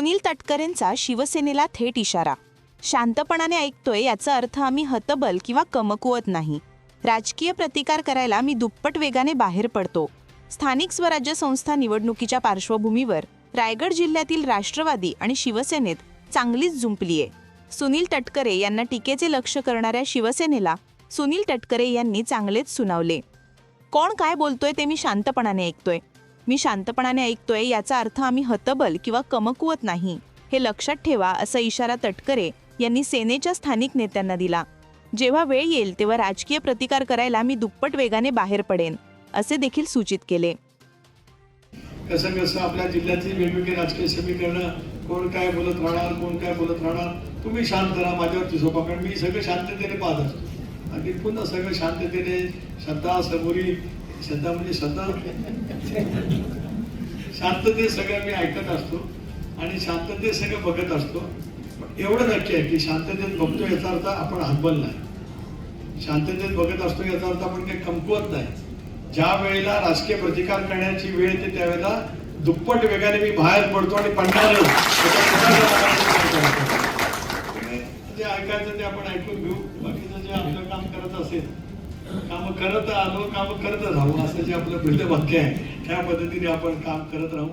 सुनील तटकरेंचा शिवसेनेला थेट इशारा. शांतपणाने ऐकतोय याचा अर्थ आम्ही हतबल किंवा कमकुवत नाही. राजकीय प्रतिकार करायला मी दुप्पट वेगाने बाहेर पडतो. स्थानिक स्वराज्य संस्था निवडणुकीच्या पार्श्वभूमीवर रायगड जिल्ह्यातील राष्ट्रवादी आणि शिवसेनेत चांगलीच झुंपलीये सुनील तटकरे यांना टीकेचे लक्ष करणाऱ्या शिवसेनेला सुनील तटकरे यांनी चांगलेच सुनावले. कोण काय बोलतोय ते मी शांतपणाने ऐकतोय. मी शांतपणाने ऐकतोय याचा अर्थ आम्ही हतबल किंवा कमकुवत नाही. हे लक्षात ठेवा असा इशारा तटकरे यांनी सेनेच्या स्थानिक नेत्यांना दिला. जेव्हा वेळ येईल तेव्हा राजकीय प्रतिकार करायला मी दुप्पट वेगाने बाहेर पडेन असे देखील सूचित केले. कसं कसं आपल्या जिल्ह्यातली वेगवेगळी राजकीय समीकरणं कोण काय बोलत राहणार कोण काय बोलत राहणार तुम्ही शांत राहा माझ्यावरती झोपा कारण मी सगळं शांततेने पाहत असतो. आणि पुन्हा सगळं शांततेने श्रद्धा समोरी श्रद्धा म्हणजे श्रद्धा शांततेत सगळं मी ऐकत असतो आणि शांततेत सगळं बघत असतो. पण एवढं नक्की आहे की शांततेत बघतो याचा अर्थ आपण हतबल नाही. शांततेत बघत असतो याचा अर्थ आपण काही कमकुवत नाही. ज्या वेळेला राजकीय प्रतिकार करण्याची वेळ येते त्यावेळेला दुप्पट वेगाने मी बाहेर पडतो आणि पडणारच म्हणजे जे ऐकायचं ते आपण ऐकून घेऊ. बाकीचं जे आपलं काम करत असेल काम करत आलो काम करत राहू असं जे आपलं पहिलं वाक्य आहे त्या पद्धतीने आपण काम करत राहू.